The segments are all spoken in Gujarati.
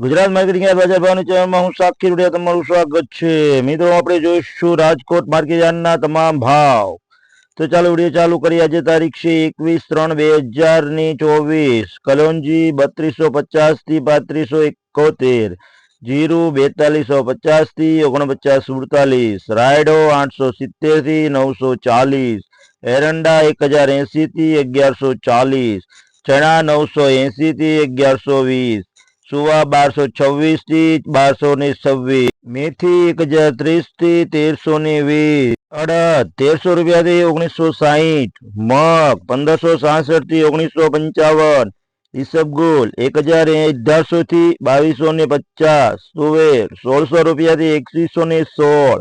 ગુજરાત માર્કેટિંગ યાર્ડ બજાર ભાવની ચેનલમાં હું સાક્ષી રૂડિયા, તમારું સ્વાગત છે. મિત્રો, આપણે જોઈશું રાજકોટ માર્કેટ યાર્ડના તમામ ભાવ. તો ચાલો વીડિયો ચાલુ કરીએ. આજે તારીખ છે એકવીસ ત્રણ બે હજારની ચોવીસ. કલોંજી બત્રીસો પચાસથી પાંત્રીસો એકોતેર. જીરું બેતાલીસો પચાસથી ઓગણપચાસ સુડતાલીસ. રાયડો આઠસો સિત્તેરથી નવસો ચાલીસ. એરંડા એક હજાર એસી થી અગિયારસો ચાલીસ. ચણા નવસો એસી થી અગિયારસો વીસ. સુવા બારસો છવ્વીસથી બારસો ને છવ્વીસ. મેથી એક હજાર ત્રીસથી તેરસો ને વીસ. અડદ તેરસો રૂપિયા થી ઓગણીસો સાહીઠ. મગ પંદરસો સાસઠથી ઓગણીસો પંચાવન. ઈસબગુલ એક હજાર અઢારસો થી બાવીસો ને પચાસ. સુવેર સોળસો રૂપિયા થી એકવીસો ને સોળ.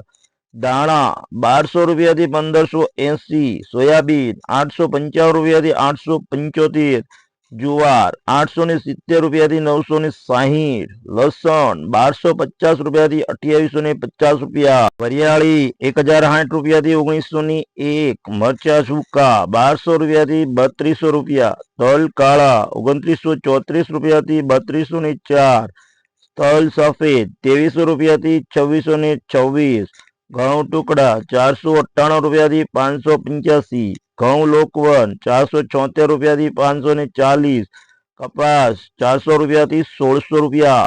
દાણા બારસો રૂપિયા થી પંદરસો એસી. સોયાબીન આઠસો પંચાવન રૂપિયા થી આઠસો પંચોતેર. જુવાર આઠસો ને સિત્તેર રૂપિયા થી નવસો ને સાહીઠ, લસણ બારસો પચાસ રૂપિયા થી અઠ્યાવીસો ને પચાસ રૂપિયા, વરિયાળી એક હજાર સાઠ રૂપિયાથી ઓગણીસો ની એક, મરચા સૂકા બારસો રૂપિયાથી બત્રીસો રૂપિયા, તલ કાળા ઓગણત્રીસો ચોત્રીસ રૂપિયાથી બત્રીસો ને ચાર, તલ સફેદ ત્રેવીસો રૂપિયાથી છવ્વીસો ને છવ્વીસ, ઘઉં ટુકડા ચારસો અઠ્ઠાણું રૂપિયાથી પાંચસો પંચ્યાસી ઘઉં લોકવન ચારસો છોતેર રૂપિયાથી પાંચસો ને ચાલીસ કપાસ ચારસો રૂપિયાથી સોળસો રૂપિયા.